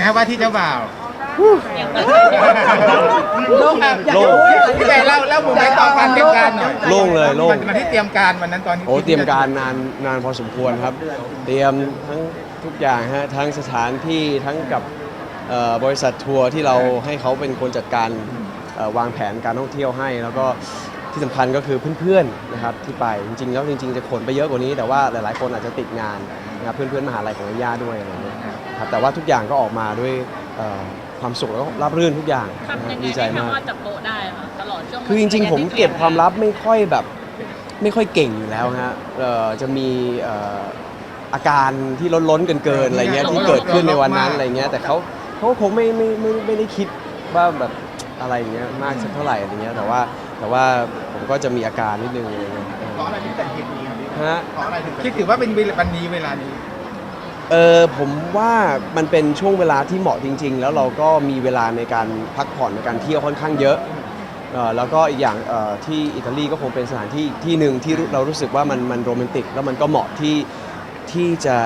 ไงฮะว่าที่เจ้าบ่าวโล่งโล่งพี่แบร์เล่าเล่ามุมในตอนการเตรียมการหน่อยโล่งเลยโล่ง มันที่เตรียมการวันนั้นตอนที่โอ้เตรียมการนานนานพอสมควรครับ เตรียมทั้งทุกอย่างฮะทั้งสถานที่ทั้งกับเอ่อบริษัททัวร์ที่เราให้เขาเป็นคนจัดการเอ่อวางแผนการท่องเที่ยวให้ แล้วก็ที่สำคัญก็คือเพื่อนๆนะครับที่ไปจริงๆ แล้วจริง ๆ จะขนไปเยอะกว่านี้แต่ว่าหลายๆ คนอาจจะติดงานนะครับเพื่อนๆมหาลัยของย่าด้วยอะไรอย่างเงี้ย ครับแต่ว่าทุกอย่างก็ออกมาด้วยเอ่อความสุขแล้วก็ราบรื่นทุกอย่างนะทำฮะยังไงดีใจให้มากทำว่าจับโต๊ะได้คะตลอดช่วงคือจริงๆ ผมเก็บความลับไม่ค่อยแบบไม่ค่อยเก่งอยู่แล้วฮะเอ่อจะมีเอ่ออาการที่ล้นๆเกินๆอะไรเงี้ยที่เกิดขึ้นในวันนั้นอะไรเงี้ยแต่เขาเขาคงไม่ไม่ไม่ไม่ได้คิดว่าแบบอะไรอย่างเงี้ยมากสักเท่าไหร่อะไรเงี้ยแต่ว่าแต่ว่าผมก็จะมีอาการนิดนึงอะไรเงี้ยเพราะอะไรถึงแต่คิดนี้ครับพี่ฮะเพราะอะไรถึงคิดถือว่าเป็นวันนี้เวลานี้ เออผมว่ามันเป็นช่วงเวลาที่เหมาะจริง ๆ แล้วเราก็มีเวลาในการพักผ่อนในการเที่ยวค่อนข้างเยอะเอ่อแล้วก็อีกอย่างเอ่อที่อิตาลีก็คงเป็นสถานที่ที่หนึ่งที่เรารู้สึกว่ามันมันโรแมนติก แล้วมันก็เหมาะที่ที่จะ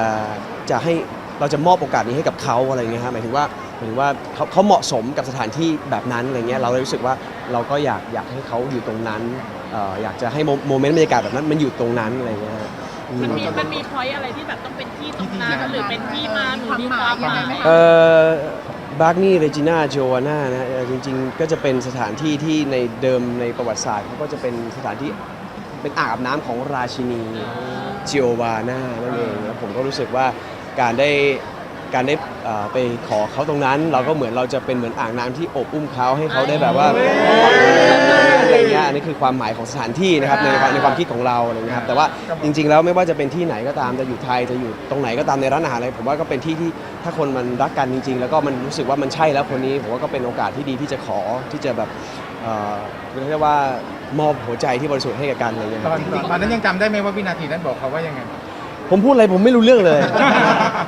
จะให้เราจะมอบโอกาสนี้ให้กับเขาอะไรเงี้ยฮะหมายถึงว่าหมายถึงว่าเขาเขาเหมาะสมกับสถานที่แบบนั้นอะไรเงี้ยเราเลยรู้สึกว่าเราก็อยากอยากให้เขาอยู่ตรงนั้นเอ่ออยากจะให้โมเมนต์บรรยากาศแบบนั้นมันอยู่ตรงนั้นอะไรเงี้ยฮะ มมันมีมันมีพอยอะไรที่แบบต้องเป็นที่ตรงนั้นหรือเป็นที่มาหรือมีความหมายไหมเอ่อบาร์กนี่เรจิน่าโจวาน่านะฮะเอ่อจริงๆ ก็จะเป็นสถานที่ที่ในเดิมในประวัติศาสตร์เขาก็จะเป็นสถานที่เป็นอ่างอาบน้ำของราชินีจิโอวาน่านั่นเองแล้วผมก็รู้สึกว่าการได้การได้เอ่อไปขอเขาตรงนั้น เราก็เหมือนเราจะเป็นเหมือนอ่างน้ำที่อบอุ้มเขาให้เขาได้แบบว่า อะไรเงี้ยอันนี้คือความหมายของสถานที่นะครับในความในความคิดของเราอะไรเงี้ยครับแต่ว่าจริง ๆ แล้วไม่ว่าจะเป็นที่ไหนก็ตามจะอยู่ไทยจะอยู่ตรงไหนก็ตามในร้านอาหารอะไรผมว่าก็เป็นที่ที่ถ้าคนมันรักกันจริง ๆ แล้วก็มันรู้สึกว่ามันใช่แล้วคนนี้ผมว่าก็เป็นโอกาสที่ดีที่จะขอที่จะแบบเอ่อเรียกได้ว่ามอบหัวใจที่บริสุทธิ์ให้กับกันอะไรเงี้ยตอนตอนนั้นยังจำได้ไหมว่าวินาทีนั้นบอกเขาว่ายังไง ผมพูดอะไรผมไม่รู้เรื่องเลย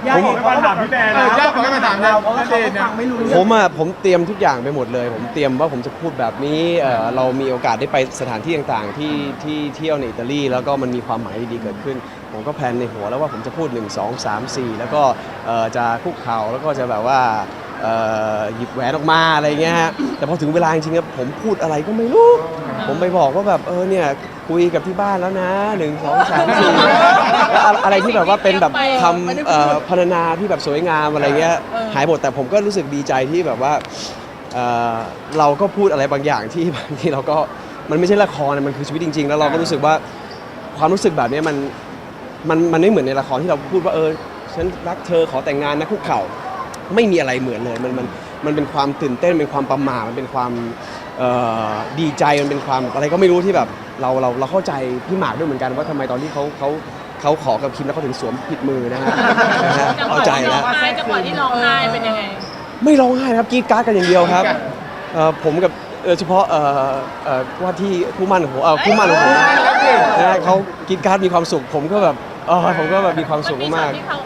ยากบอกว่าถามพี่แบร์เอนะอยากบอกให้มาถามนะเพราะว่าเขาฟังไม่รู้เรื่ผองมอะผมเตรียมทุกอย่างไปหมดเลย ผมเตรียมว่าผมจะพูดแบบนี้เอ่อเรามีโอกาสได้ไปสถานที่ต่างๆ ที่ที่เที่ยวในอิตาลีแล้วก็มันมีความหมายดีๆเกิดขึ้น ผมก็แพลนในหัวแล้วว่าผมจะพูด 1 2 3 4 แล้วก็เอ่อจะคุกเข่าแล้วก็จะแบบว่าเอ่อหยิบแหวนออกมาอะไรเงี้ยฮะแต่พอถึงเวลาจริงๆอะผมพูดอะไรก็ไม่รู้ ผมไปบอกว่าแบบเออเนี่ย คุยกับที่บ้านแล้วนะหนึ่งสองสามสี่แล้วอะอะไรที่แบบว่าเป็นแบบคำเอ่อพรรณนาที่แบบสวยงามอะไรเงี้ยหายหมดแต่ผมก็รู้สึกดีใจที่แบบว่าเอ่อเราก็พูดอะไรบางอย่างที่บางทีเราก็มันไม่ใช่ละครนะมันคือชีวิตจริง ๆ แล้วเราก็รู้สึกว่าความรู้สึกแบบเนี้ยมันมันมันไม่เหมือนในละครที่เราพูดว่าเออฉันรักเธอขอแต่งงานนะคุกเข่าไม่มีอะไรเหมือนเลยมันมันมันเป็นความตื่นเต้นเป็นความประหม่ามันเป็นความเอ่อดีใจมันเป็นความอะไรก็ไม่รู้ที่แบบ เราเราเราเข้าใจพี่หมากด้วยเหมือนกันว่าทำไมตอนที่เขาเขาเขาขอกับคิมแล้วเขาถึงสวมผิดมือนะฮะ นะฮะจังหเข้าวะใจที่ร้อแล้วงไห้จังหวะที่ร้องไห้เป็นยังไง ไม่ร้องไห้ครับกรีดกราร์ดกันอย่างเดียวครับเอ่อผมกับเอ่อเฉพาะเอ่อเอ่อว่าที่ผู้มั่นของผมเอ่อผู้มั่นของผมนะฮะเขากรีดกราร์ดมีความสุข ผมก็แบบเออผมก็แบบมีความสุขมันมีช็มาอกตที่เขา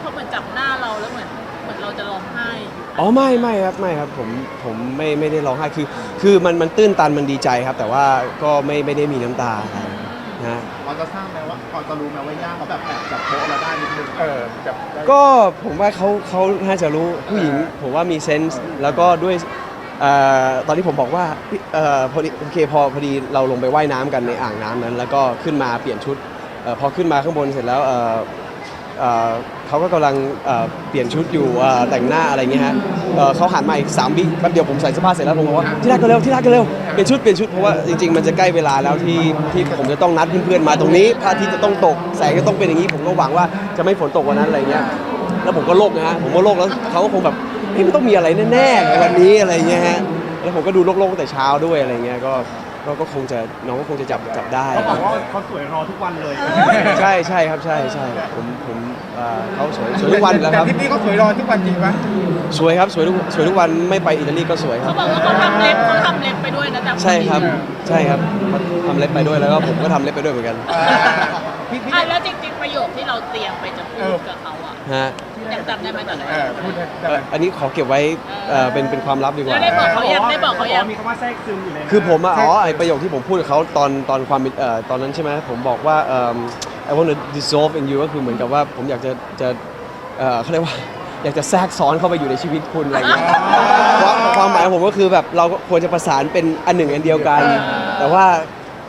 เขาเหมือนจับหน้า อ๋อไม่ไม่ครับไม่ครับผมผมไม่ไม่ได้ร้องไห้คือ คือมันมันตื้นตันมันดีใจครับ แต่ว่าก็ไม่ไม่ได้มีน้ำตาอะไรนะฮะพอจะทราบไหมว่าพอจะรู้ไหมว่าย่าเขาแบบแอบจับโป๊ะเราได้นิดนึงเออจับได้ก็ผมว่าเขาเขาน่าจะรู้ผู้หญิง ผมว่ามีเซนส์แล้วก็ด้วยเอ่อตอนที่ผมบอกว่าเอ่อพอดีโอเคพอพอดีเราลงไปว่ายน้ำกันในอ่างน้ำนั้น แล้วก็ขึ้นมาเปลี่ยนชุดเอ่อพอขึ้นมาข้างบนเสร็จแล้วเอ่อ เอ่อเขาก็กำลังเอ่อเปลี่ยนชุดอยู่เอ่อแต่งหน้าอะไรเงี้ยฮะเอ่อเขาหันมาอีกสามวิแป๊บเดียวผมใส่เสื้อผ้าเสร็จแล้วผมบอกว่าที่รักกันเร็วที่รักกันเร็วเปลี่ยนชุดเปลี่ยนชุดเพราะว่าจริงๆมันจะใกล้เวลาแล้วที่ที่ผมจะต้องนัดเพื่อนๆมาตรงนี้พระอาทิตย์จะต้องตกแสงจะต้องเป็นอย่างนี้ ผมก็หวังว่าจะไม่ฝนตกวันนั้นอะไรเงี้ยแล้วผมก็โลกนะฮะผมก็โลกแล้วเขาก็คงแบบเฮ้ยมันต้องมีอะไรแน่ๆในวันนี้อะไรเงี้ยฮะแล้วผมก็ดูโลกๆตั้งแต่เช้าด้วยอะไรเงี้ยก็ ก็ก็คงจะน้องก็คงจะจับจับได้ เขาบอกว่าเขาสวยรอทุกวันเลยใช่ใช่ครับใช่ใช่ผมผมเอ่อเขาสวยสวยทุกวันอยู่แล้วครับ แต่ที่พี่เขาสวยรอทุกวันจริงปะสวยครับสวยทุกสวยทุกวันไม่ไปอิตาลีก็สวยครัเขาบบอกว่าเขาทำเล็บเขาทำเล็บไปด้วยนะจ๊ะใช่ครับ ใช่ครับทำเล็บไปด้วยแล้วก็ผมก็ทำเล็บไปด้วยเหมือนกันอ่าพี่พี่อะแล้วจริงๆประโยคที่เราเตรียมไปจะพูดกับเขาอะฮะ ยังจำได้ไหมตอนนั้นเออพูดได้เอ่ออันนี้ขอเก็บไว้เอ่อเป็นเป็นความลับดีกแล้ว่า วได้บอกเขายังได้บอกเขายังมีคำว่าแทรกซึมอยู่ในนั้น คือผมอะอ๋อไอประโยคที่ผมพูดกับเขาตอนตอนความเป็นเอ่อตอนนั้นใช่ไหมผมบอกว่าเอิ่ม I want to dissolve in you ก็คือเหมือนกับว่าผมอยากจะจะเอ่อเขาเรียกว่า อยากจะแทรกซ้อนเข้าไปอยู่ในชีวิตคุณอะไรเงี้ยเพราะความหมายของผมก็คือแบบเราก็ควรจะประสานเป็นอันหนึ่งอันเดียวกัน แต่ว่า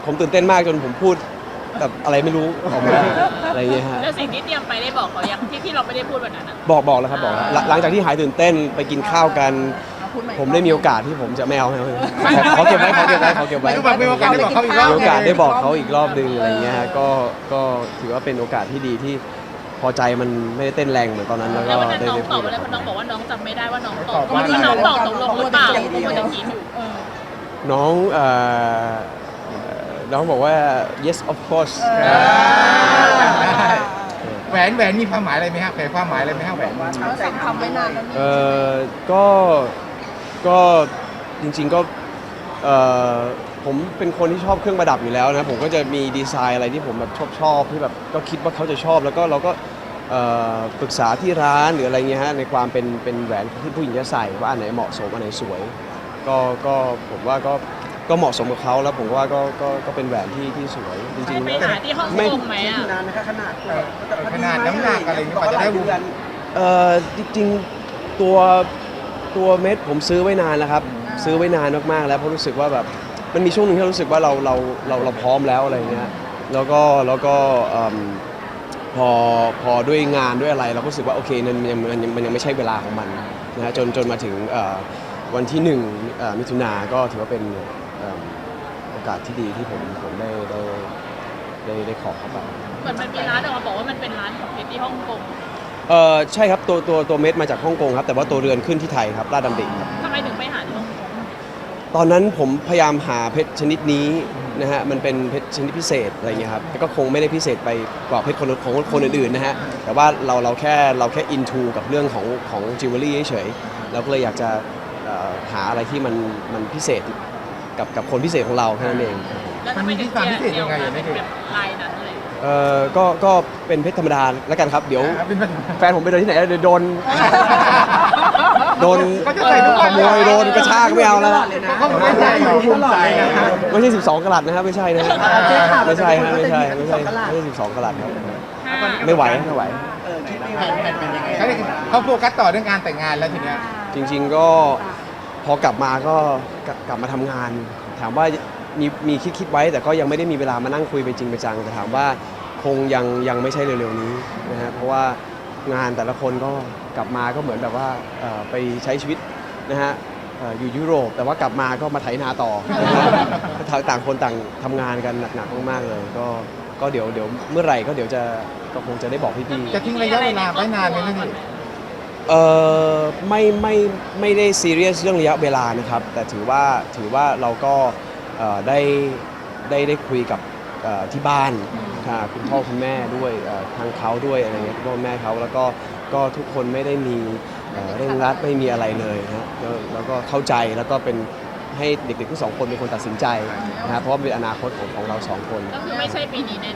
ผมตื่นเต้นมากจนผมพูด แบบอะไรไม่รู้ออกมาอะไรเงี้ยฮะ แล้วสิ่งที่เตรียมไปได้บอกเขายังที่ที่เราไม่ได้พูดวันนั้นอะ บอกบอกแล้วครับบอกแล้วหลังหลังจากที่หายตื่นเต้นไปกินข้าวกัน ผมได้มีโอกาสที่ผมจะไม่เอาไม่เอาไม่เอาขอขอเก็บไว้ขอเก็บไว้ขอเก็บไว้ ไม่ก็แบบมีโอกาสได้บอกเขาอีกรอบ มีโอกาสได้บอกเขาอีกรอบหนึ่งอะไรเงี้ยฮะก็ก็ถือว่าเป็นโอกาสที่ดีที่พอใจมันไม่ได้เต้นแรงเหมือนตอนนั้นแล้วแล้วก็วันนั้นได้น้องได้ตอพูบดอะไรเพราะน้องบอกว่าน้องจำไม่ได้ว่าน้องตอบตอบว่าว่าน้องตอบตกลงหรือเปล่าทุกคนจะคิดอยู่เออน้องเอ่อเอ่อ น้องบอกว่า yes of course แหวนแหวนมีความหมายอะไรไหมฮะแฝงความหมายอะไรไหมฮะแหวนทำไว้นานแล้วเออก็ก็จริงๆก็เออผมเป็นคนที่ชอบเครื่องประดับอยู่แล้วนะผมก็จะมีดีไซน์อะไรที่ผมแบบชอบชอบที่แบบก็คิดว่าเขาจะชอบแล้วก็เราก็เอ่อปรึกษาที่ร้านหรืออะไรเงี้ยฮะในความเป็นเป็นแหวนที่ผู้หญิงจะใส่ว่าอันไหนเหมาะสมอันไหนสวย ก็ก็ผมว่าก็ ก็เหมาะสมกับเขาแล้วผมว่าก็ก็ก็เป็นแหวนที่ที่สวยจริงๆไปแล้วหาที่ห้องไม่ส่งไหมอะ นานนะคะขนาดขนาดน้ำหนักอะไรอย่างเงี้ยกว่าจะได้รู้เอ่อจริงๆตัวตัวเม็ดผมซื้อไว้นานแล้วครับ ซื้อไว้นานมากๆแล้วเพราะรู้สึกว่าแบบมันมีช่วงหนึ่งที่เรารู้สึกว่าเราเราเราเราพร้อมแล้วอะไรเงี้ยแล้วก็แล้วก็เอิ่มพอพอด้วยงานด้วยอะไร เราก็รู้สึกว่าโอเคมันมันยังมันยังมันยังไม่ใช่เวลาของมันนะฮะจนจนมาถึงเอ่อวันที่หนึ่งเอ่อมิถุนาก็ถือว่าเป็นเอิ่ม โอกาสที่ดีที่ผมผมได้ได้ได้ได้ขอเข้าไปเหมือนมันมีร้านออกมาบอกว่ามันเป็นร้านของเพชรที่ฮ่องกงเออใช่ครับตัวตัวตัวเม็ดมาจากฮ่องกงครับแต่ว่าตัวเรือนขึ้นที่ไทยครับลาดดำริครับทำไมถึงไปหาที่ฮ่องกงตอนนั้นผมพยายามหาเพชรชนิดนี้นะฮะมันเป็นเพชรชนิดพิเศษอะไรเงี้ยครับแต่ก็คงไม่ได้พิเศษไปกว่าเพชรคนของคนอื่นๆนะฮะแต่ว่าเราเราแค่เราแค่อินทูกับเรื่องของของจิวเวลรี่เฉยๆเราก็เลยอยากจะเอ่อหาอะไรที่มันมันพิเศษ กับกับคนพิเศษของเราแค่นั้นเองแล้วทำไมถึงเจียเจียวมาเป็นแบบลายนั้นเลยเออก็ก็เป็นเพชรธรรมดาแล้วกันครับเดี๋ยวเป็นปัญหาแฟนผมไปเดินที่ไหนเดี๋ยวโดน โดนก็จะใส่ทุกขวันโมยโดนกระชากไม่เอาแล้วเขาไม่ใส่หรอกภูมิใจนะไม่ใช่ 12กรัตนะครับไม่ใช่นะฮะไม่ใช่ฮะไม่ใช่ไม่ใช่ไม่ใช่12กรัตครับห้าไม่ไหวไม่ไหวเออคิดไม่แผไว้นแผนเป็นยังไงเขาเรียกเขาโฟกัสต่อเรื่องงานแต่งงานแล้วทีเนี้ยจริง ๆก็ พอกลับมาก็กลับกลับมาทำงาน ถามว่ามีมีคิดคิดไว้ แต่ก็ยังไม่ได้มีเวลามานั่งคุยเป็นจริงเป็นจังแต่ถามว่าคงยังยังไม่ใช่เร็วๆนี้นะฮะเพราะว่างานแต่ละคนก็กลับมาก็เหมือนแบบว่าเอ่อไปใช้ชีวิตนะฮะเอ่ออยู่ยุโรป แต่ว่ากลับมาก็มาไถนาต่อนะฮะต่างคนต่างทำงานกันหนักๆมากๆเลย ก็ก็เดี๋ยวเดี๋ยวเมื่อไหร่ก็เดี๋ยวจะก็คงจะได้บอกพี่ๆ จะทิ้งระยะเวลาไว้นานไหมนะนี่ เออไม่ไม่ไม่ได้ซีเรียสเรื่องระยะเวลานะครับ แต่ถือว่าถือว่าเราก็เอ่อได้ได้ได้คุยกับเอ่อที่บ้านค่ะคุณพ่อคุณแม่ด้วยเอ่อทางเขาด้วยอะไรเงี้ยคุณพ่อคุณแม่เขาแล้วก็ก็ทุกคนไม่ได้มีเอ่อเร่งรัดไม่มีอะไรเลยนะฮะแล้วแล้วก็เข้าใจแล้วก็เป็นให้เด็กๆทั้งสองคนเป็นคนตัดสินใจนะฮะเพราะว่าเป็นอนาคตของของเราสองคนก็คือไม่ใช่ปีนี้แน่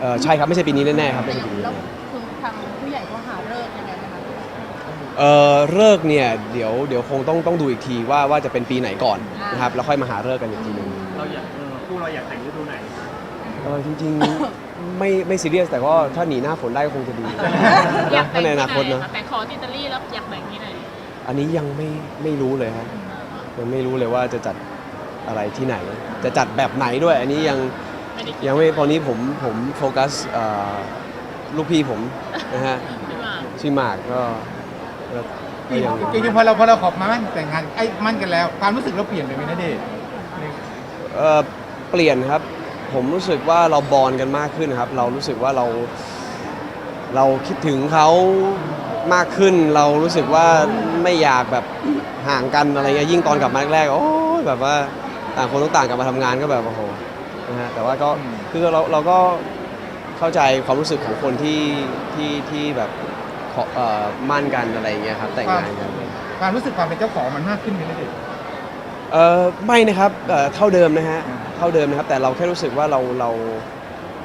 เอ่อใช่ครับไม่ใช่ปีนี้แน่ๆครับไม่ใช่ปีนี้แล้วแน่คือทางผู้ใหญ่เขาหาเลิกยังไงนะคะ เอ่อเลิกษ์เนี่ยเดี๋ยวเดี๋ยวคงต้องต้องดูอีกทีว่าว่าจะเป็นปีไหนก่อนนะครับแล้วค่อยมาหาเลิกษ์กันอีกทีหนึงเราอยากเออคู่เราอยากแต่งฤดูไหน เออจริงๆ ไม่ไม่ซีเรียสแต่ก็ถ้าหนีหน้าฝนได้ก็คงจะดีๆอยากแต่ถ้างในที่อนาคตไหนเนาะคะแต่งขอที่อิตาลีแล้วอยากแต่งที่ไหนอันนี้ยังไม่ไม่รู้เลยครับยังไม่รู้เลยว่าจะจัดอะไรที่ไหน จะจัดแบบไหนด้วย อันนี้ยังไม่ได้คิดยังไม่ตอนนี้ผมผมโฟกัสเอ่อลูกพี่ผมนะฮะ ขึ้นมา ชื่อหมากก็ ก็ก็ยังจริงๆพอเราพอเราขอบมามั่นแต่งงานไอ้มั่นกันแล้ว ความรู้สึกเราเปลี่ยนไปไหมนะเดชน์เอ่อเปลี่ยนครับ ผมรู้สึกว่าเราบอลกันมากขึ้นครับ เรารู้สึกว่าเรา เราคิดถึงเขามากขึ้น เรารู้สึกว่าไม่อยากแบบห่างกันอะไรเงี้ยยิ่งตอนกลับมาแรกๆโอ้ยแบบว่าต่างคนต้องต่างกลับมาทำงานก็แบบโอ้โหนะฮะแต่ว่าก็คือเราเราก็เข้าใจความรู้สึกของคนที่ที่ที่แบบข อเอ่อมั่นกันอะไรเงี้ยครับแต่งงานกันความรู้สึกความเป็นเจ้าของมันมากขึ้นไหมนะเดชน์เออไม่นะครับเอ่อเท่าเดิมนะฮะเท่าเดิมนะครับ แต่เราแค่รู้สึกว่าเราเรา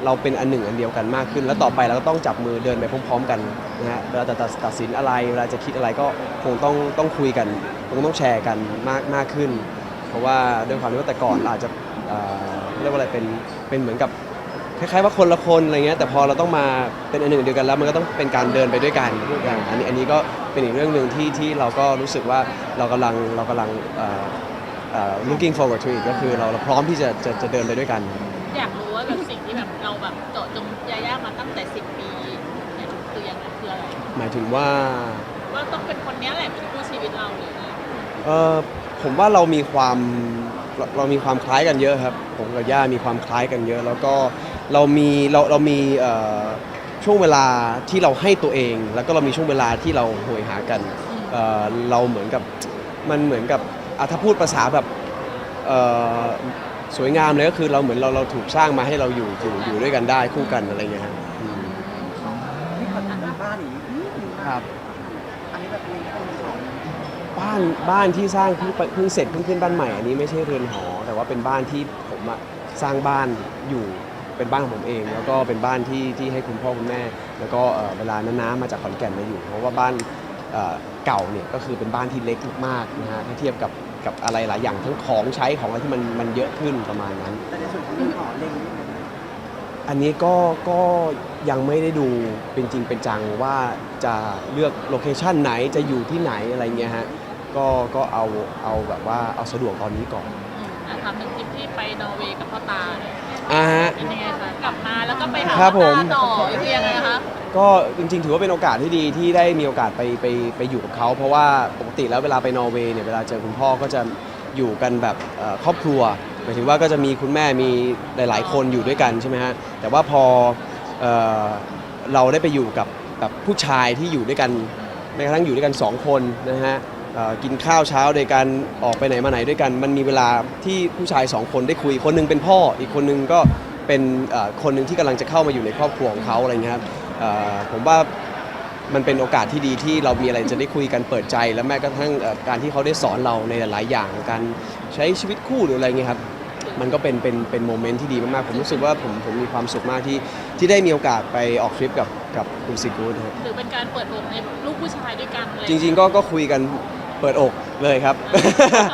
เราเป็นอันหนึ่งอันเดียวกันมากขึ้น แล้วต่อไปเราก็ต้องจับมือเดินไปพร้อม ๆ กันนะฮะเวลาจะตัดตัดสินอะไรเวลาจะคิดอะไรก็คงต้องต้องคุยกันคงต้องแชร์กันมากมากขึ้น เพราะว่าด้วยความที่ว่าแต่ก่อนเราอาจจะเอ่อเรียกว่าอะไรเป็นเป็นเหมือนกับ คล้ายๆว่าคนละคนอะไรเงี้ยแต่พอเราต้องมาเป็นอันหนึ่งเดียวกันแล้วมันก็ต้องเป็นการเดินไปด้วยกันอย่างอันนี้อันนี้ก็เป็นอีกเรื่องหนึ่งที่ที่เราก็รู้สึกว่าเรากำลังเรากำลังเอ่อเอ่อ looking forward to it ก็คือเราเราพร้อมที่จะจะจะเดินไปด้วยกัน อยากรู้ว่าแบบสิ่งที่แบบเราแบบเจาะจงยาย่ามาตั้งแต่ 10 ปีเนี่ยคือยังไงคืออะไร หมายถึงว่า ว่าต้องเป็นคนเนี้ยแหละเป็นคู่ชีวิตเราหรืออะไรเออผมว่าเรามีความเราเรามีความคล้ายกันเยอะครับ ผมกับย่ามีความคล้ายกันเยอะ แล้วก็ เรามีเราเรามีเอ่อช่วงเวลาที่เราให้ตัวเอง แล้วก็เรามีช่วงเวลาที่เราโหยหากันเอ่อเราเหมือนกับมันเหมือนกับอะถ้าพูดภาษาแบบเอ่อสวยงามเลยก็คือเราเหมือนเราเราถูกสร้างมาให้เราอยู่อยู่อยู่ด้วยกันได้คู่กันอะไรเงี้ยครับอืมที่ขอถามบ้านนี้นิดนึงนะครับอันนี้แบบมีคนสองบ้านบ้านที่สร้างเพิ่งเพิ่งเสร็จเพิ่งขึ้นบ้านใหม่อันนี้ไม่ใช่เรือนหอ แต่ว่าเป็นบ้านที่ผมอะสร้างบ้านอยู่ เป็นบ้านของผมเอง แล้วก็เป็นบ้านที่ที่ให้คุณพ่อคุณแม่ แล้วก็เอ่อเวลาน้าๆมาจากขอนแก่นมาอยู่ เพราะว่าบ้านเอ่อเก่าเนี่ยก็คือเป็นบ้านที่เล็กมากๆนะฮะถ้าเทียบกับกับอะไรหลายอย่างทั้งของใช้ของอะไรที่มันมันเยอะขึ้นประมาณนั้น แต่ในส่วนของเรื่องหอเล็งนี่ไงนะอันนี้ก็ก็ยังไม่ได้ดูเป็นจริงเป็นจังว่าจะเลือกโลเคชันไหนจะอยู่ที่ไหนอะไรเงี้ยฮะก็ก็เอาเอาแบบว่าเอาสะดวกตอนนี้ก่อนอืมอะถามถึงทริปที่ไปนอร์เวย์กับพ่อตาเนี่ย อ่าฮะ เป็นยังไงคะกลับ มาแล้วก็ไปหาครับพ่อผมตาต่อคือยังไงคะก็จริงๆ ถือว่าเป็นโอกาสที่ดีที่ได้มีโอกาสไปไปไปอยู่กับเขาเพราะว่าปกติแล้วเวลาไปนอร์เวย์เนี่ยเวลาเจอคุณพ่อก็จะอยู่กันแบบเอ่อครอบครัวหมายถึงว่าก็จะมีคุณแม่มีหลาย ๆ คนอยู่ด้วยกันใช่ไหมฮะแต่ว่าพอเอ่อเราได้ไปอยู่กับกับผู้ชายที่อยู่ด้วยกันแม้กระทั่งอยู่ด้วยกันสองคนนะฮะเอ่อกินข้าวเช้าด้วยกันออกไปไหนมาไหนด้วยกัน มันมีเวลาที่ผู้ชายสองคนได้คุยคนหนึงเป็นพ่ออีกคนหนึงก็ เป็นเอ่อคนหนึ่งที่กำลังจะเข้ามาอยู่ในครอบครัวของเขาอะไรเงี้ยครับเอ่อผมว่ามันเป็นโอกาสที่ดีที่เรามีอะไรจะได้คุยกันเปิดใจ และแม้กระทั่งเอ่อการที่เขาได้สอนเราในหลายๆอย่างการใช้ชีวิตคู่หรืออะไรเงี้ยครับมันก็เป็นเป็นเป็นโมเมนต์ที่ดีมากๆ ผมรู้สึกว่าผมผมมีความสุขมากที่ที่ได้มีโอกาสไปออกทริปกับกับคุณซิกูดครับหรือเป็นการเปิดอกในลูกผู้ชายด้วยกันอะไรจริง ๆ ก็ก็คุยกันเปิดอกเลยครับ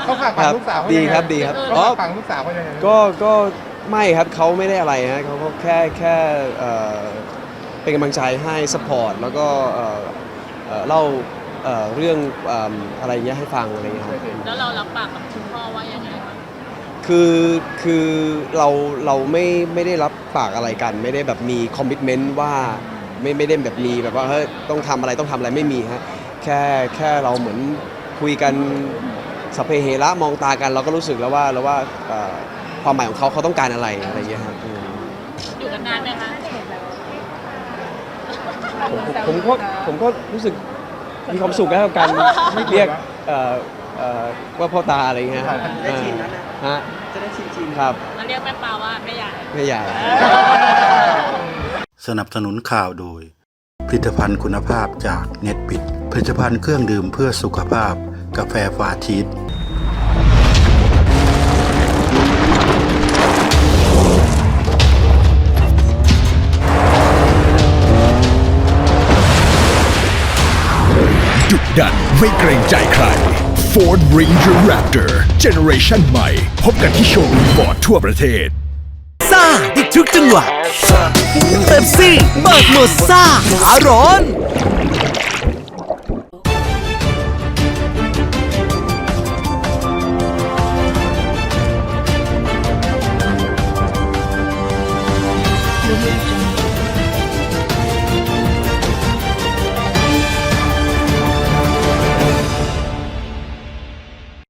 เขาฝากฝังลูกสาวเขาดียังไงครับดีครับเขาอ๋อฝากฝังลูกสาวเขายังไงก็ก็ ไม่ครับเขาไม่ได้อะไรฮะเขาก็แค่แค่เอ่อเป็นกำลังใจให้สปอร์ตแล้วก็เอ่อเอ่อเล่าเอ่อเรื่องเอิ่มอะไรเงี้ยให้ฟังอะไรเงี้ยครับ แล้วเรารับปากกับคุณพ่อว่ายังไงคะคือคือเราเราไม่ไม่ได้รับปากอะไรกัน ไม่ได้แบบมีคอมมิชเมนต์ว่าไม่ไม่ได้แบบมีแบบว่าเฮ้ยต้องทำอะไรต้องทำอะไรไม่มีฮะแค่แค่เราเหมือนคุยกันสพเพเฮระมองตากัน เราก็รู้สึกแล้วว่าแล้วว่าเอ่อ ความหมายของเขาเขาต้องการอะไรอะไรเงี้ยครับอืมอยู่กันนานไหมคะผมผมผมก็ผมก็รู้สึกมีความสุขแล้วกับการเรียกเอ่อเอ่อว่าพ่อตาอะไรเงี้ยฮะได้ชินแล้วนะ ฮะจะได้ชินชิน ครับมาเรียกแม่ปลาว่าแม่ใหญ่ ไม่ใหญ่ สนับสนุนข่าวโดย ผลิตภัณฑ์คุณภาพจากเน็ตบิดผลิตภัณฑ์เครื่องดื่มเพื่อสุขภาพ กาแฟฟาชีส ดุดันไม่เกรงใจใคร Ford Ranger Raptor Generation ใหม่ พบกันที่โชว์รูมฟอร์ดทั่วประเทศซ่าในทุกจังหวะเป๊ปซี่เปิดโหมดซ่าขาร้อน